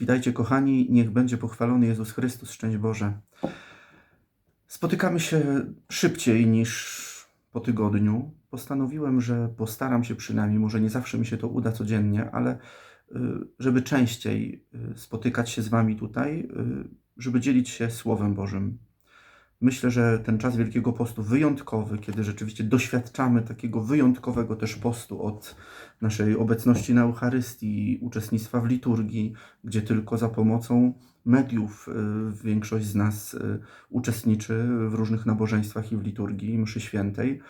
Witajcie, kochani, niech będzie pochwalony Jezus Chrystus, szczęść Boże. Spotykamy się szybciej niż po tygodniu. Postanowiłem, że postaram się przynajmniej, może nie zawsze mi się to uda codziennie, ale y, żeby częściej y, spotykać się z Wami tutaj, y, żeby dzielić się Słowem Bożym. Myślę, że ten czas Wielkiego Postu wyjątkowy, kiedy rzeczywiście doświadczamy takiego wyjątkowego też postu od naszej obecności na Eucharystii, uczestnictwa w liturgii, gdzie tylko za pomocą mediów y, większość z nas y, uczestniczy w różnych nabożeństwach i w liturgii, mszy świętej.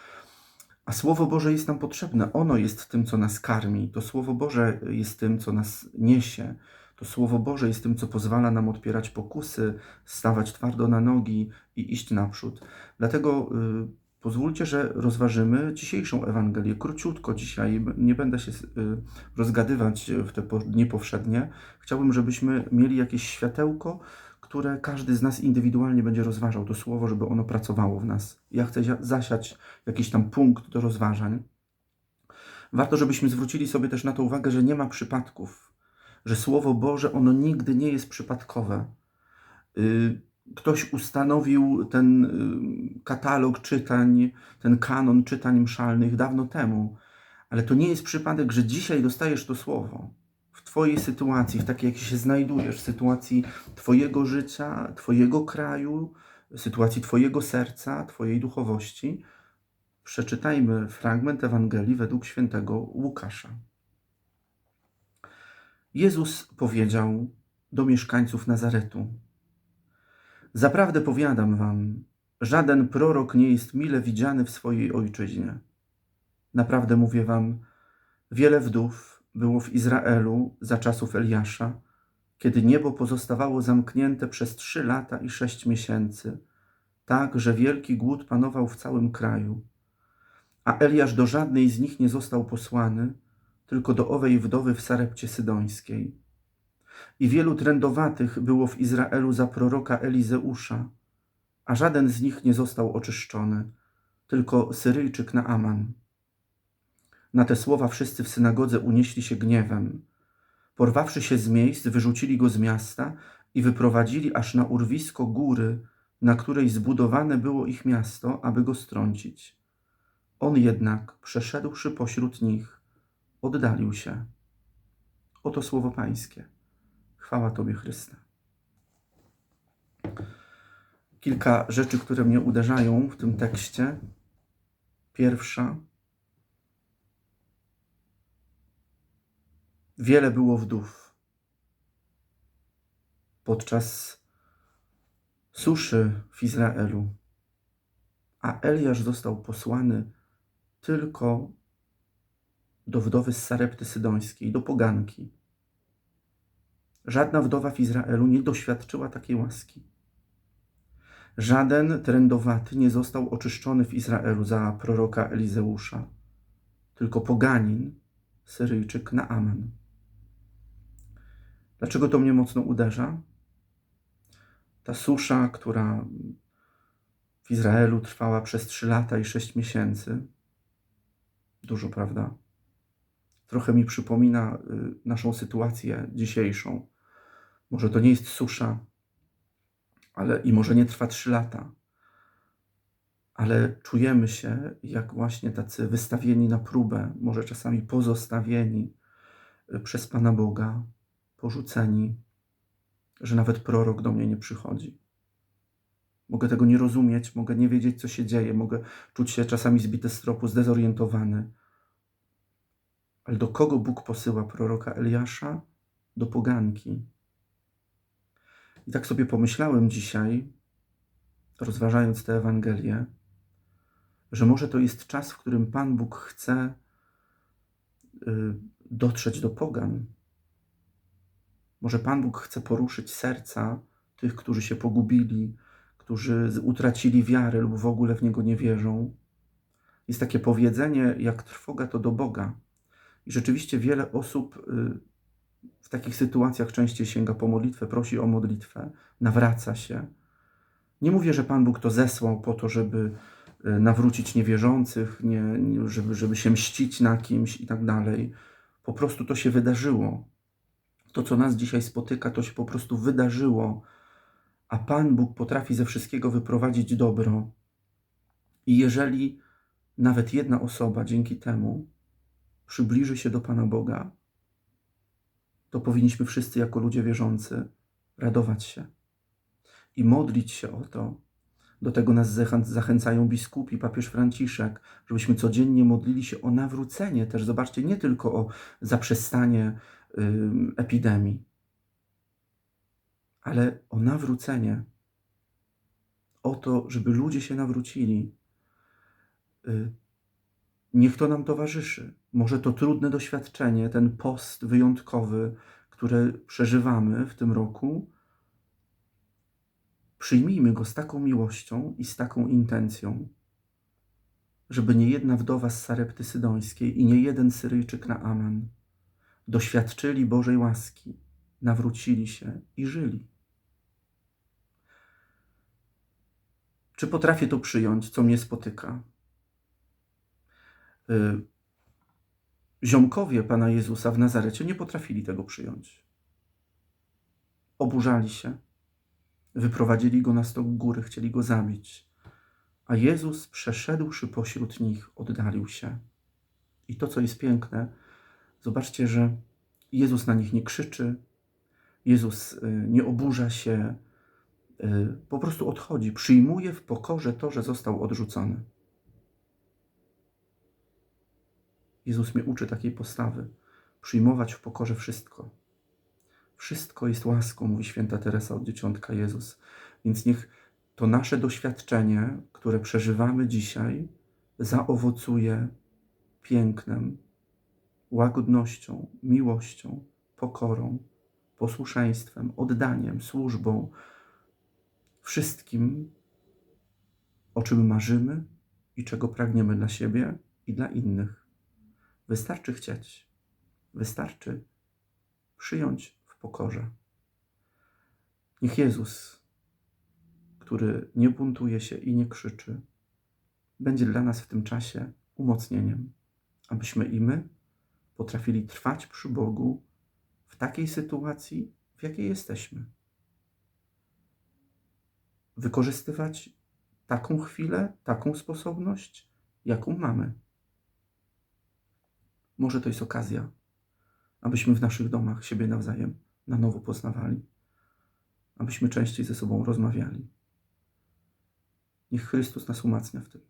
A Słowo Boże jest nam potrzebne. Ono jest tym, co nas karmi. To Słowo Boże jest tym, co nas niesie. To Słowo Boże jest tym, co pozwala nam odpierać pokusy, stawać twardo na nogi i iść naprzód. Dlatego y, pozwólcie, że rozważymy dzisiejszą Ewangelię. Króciutko dzisiaj, nie będę się y, rozgadywać w te po- dni powszednie. Chciałbym, żebyśmy mieli jakieś światełko, które każdy z nas indywidualnie będzie rozważał. To Słowo, żeby ono pracowało w nas. Ja chcę zasiać jakiś tam punkt do rozważań. Warto, żebyśmy zwrócili sobie też na to uwagę, że nie ma przypadków że Słowo Boże, ono nigdy nie jest przypadkowe. Y, Ktoś ustanowił ten y, katalog czytań, ten kanon czytań mszalnych dawno temu, ale to nie jest przypadek, że dzisiaj dostajesz to Słowo. W Twojej sytuacji, w takiej, jak się znajdujesz, w sytuacji Twojego życia, Twojego kraju, sytuacji Twojego serca, Twojej duchowości, przeczytajmy fragment Ewangelii według świętego Łukasza. Jezus powiedział do mieszkańców Nazaretu: Zaprawdę powiadam wam, żaden prorok nie jest mile widziany w swojej ojczyźnie. Naprawdę mówię wam, wiele wdów było w Izraelu za czasów Eliasza, kiedy niebo pozostawało zamknięte przez trzy lata i sześć miesięcy, tak, że wielki głód panował w całym kraju. A Eliasz do żadnej z nich nie został posłany, tylko do owej wdowy w Sarepcie Sydońskiej. I wielu trędowatych było w Izraelu za proroka Elizeusza, a żaden z nich nie został oczyszczony, tylko Syryjczyk Naaman. Na te słowa wszyscy w synagodze unieśli się gniewem. Porwawszy się z miejsc, wyrzucili go z miasta i wyprowadzili aż na urwisko góry, na której zbudowane było ich miasto, aby go strącić. On jednak, przeszedłszy pośród nich, oddalił się. Oto słowo Pańskie. Chwała Tobie, Chryste. Kilka rzeczy, które mnie uderzają w tym tekście. Pierwsza. Wiele było wdów. Podczas suszy w Izraelu, a Eliasz został posłany tylko do wdowy z Sarepty Sydońskiej, do poganki. Żadna wdowa w Izraelu nie doświadczyła takiej łaski. Żaden trędowaty nie został oczyszczony w Izraelu za proroka Elizeusza, tylko poganin, Syryjczyk Naaman. Dlaczego to mnie mocno uderza? Ta susza, która w Izraelu trwała przez trzy lata i sześć miesięcy, dużo, prawda? Trochę mi przypomina y, naszą sytuację dzisiejszą. Może to nie jest susza, ale i może nie trwa trzy lata, ale czujemy się jak właśnie tacy wystawieni na próbę, może czasami pozostawieni y, przez Pana Boga, porzuceni, że nawet prorok do mnie nie przychodzi. Mogę tego nie rozumieć, mogę nie wiedzieć, co się dzieje, mogę czuć się czasami zbity z tropu, zdezorientowany. Ale do kogo Bóg posyła proroka Eliasza? Do poganki. I tak sobie pomyślałem dzisiaj, rozważając tę Ewangelię, że może to jest czas, w którym Pan Bóg chce y, dotrzeć do pogan. Może Pan Bóg chce poruszyć serca tych, którzy się pogubili, którzy utracili wiarę lub w ogóle w Niego nie wierzą. Jest takie powiedzenie, jak trwoga to do Boga. I rzeczywiście wiele osób y, w takich sytuacjach częściej sięga po modlitwę, prosi o modlitwę, nawraca się. Nie mówię, że Pan Bóg to zesłał po to, żeby y, nawrócić niewierzących, nie, żeby, żeby się mścić na kimś i tak dalej. Po prostu to się wydarzyło. To, co nas dzisiaj spotyka, to się po prostu wydarzyło, a Pan Bóg potrafi ze wszystkiego wyprowadzić dobro. I jeżeli nawet jedna osoba dzięki temu przybliży się do Pana Boga, to powinniśmy wszyscy jako ludzie wierzący radować się i modlić się o to. Do tego nas zachę- zachęcają biskupi, papież Franciszek, żebyśmy codziennie modlili się o nawrócenie też. Zobaczcie, nie tylko o zaprzestanie epidemii, ale o nawrócenie. O to, żeby ludzie się nawrócili. Y, Niech to nam towarzyszy. Może to trudne doświadczenie, ten post wyjątkowy, który przeżywamy w tym roku, przyjmijmy go z taką miłością i z taką intencją, żeby nie jedna wdowa z Sarepty Sydońskiej i nie jeden Syryjczyk na Aman doświadczyli Bożej łaski, nawrócili się i żyli. Czy potrafię to przyjąć, co mnie spotyka? Y, Ziomkowie Pana Jezusa w Nazarecie nie potrafili tego przyjąć. Oburzali się, wyprowadzili go na stok góry, chcieli go zabić. A Jezus, przeszedłszy pośród nich, oddalił się. I to, co jest piękne, zobaczcie, że Jezus na nich nie krzyczy, Jezus y, nie oburza się, y, po prostu odchodzi, przyjmuje w pokorze to, że został odrzucony. Jezus mnie uczy takiej postawy, przyjmować w pokorze wszystko. Wszystko jest łaską, mówi święta Teresa od dzieciątka Jezus. Więc niech to nasze doświadczenie, które przeżywamy dzisiaj, zaowocuje pięknem, łagodnością, miłością, pokorą, posłuszeństwem, oddaniem, służbą, wszystkim, o czym marzymy i czego pragniemy dla siebie i dla innych. Wystarczy chcieć, wystarczy przyjąć w pokorze. Niech Jezus, który nie buntuje się i nie krzyczy, będzie dla nas w tym czasie umocnieniem, abyśmy i my potrafili trwać przy Bogu w takiej sytuacji, w jakiej jesteśmy. Wykorzystywać taką chwilę, taką sposobność, jaką mamy. Może to jest okazja, abyśmy w naszych domach siebie nawzajem na nowo poznawali, abyśmy częściej ze sobą rozmawiali. Niech Chrystus nas umacnia w tym.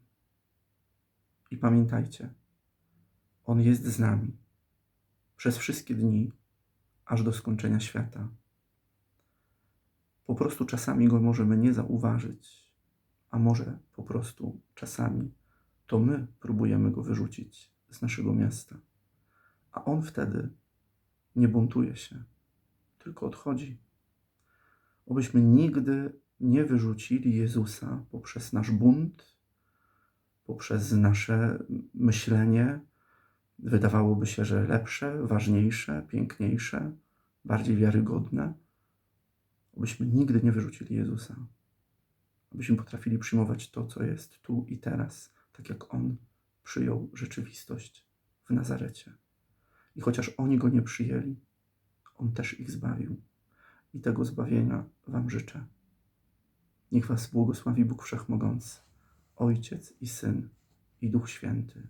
I pamiętajcie, On jest z nami przez wszystkie dni, aż do skończenia świata. Po prostu czasami Go możemy nie zauważyć, a może po prostu czasami to my próbujemy Go wyrzucić z naszego miasta. A On wtedy nie buntuje się, tylko odchodzi. Obyśmy nigdy nie wyrzucili Jezusa poprzez nasz bunt, poprzez nasze myślenie, wydawałoby się, że lepsze, ważniejsze, piękniejsze, bardziej wiarygodne. Obyśmy nigdy nie wyrzucili Jezusa. Abyśmy potrafili przyjmować to, co jest tu i teraz, tak jak On przyjął rzeczywistość w Nazarecie. I chociaż oni go nie przyjęli, on też ich zbawił. I tego zbawienia Wam życzę. Niech Was błogosławi Bóg Wszechmogący, Ojciec i Syn i Duch Święty.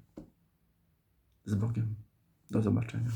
Z Bogiem. Do zobaczenia.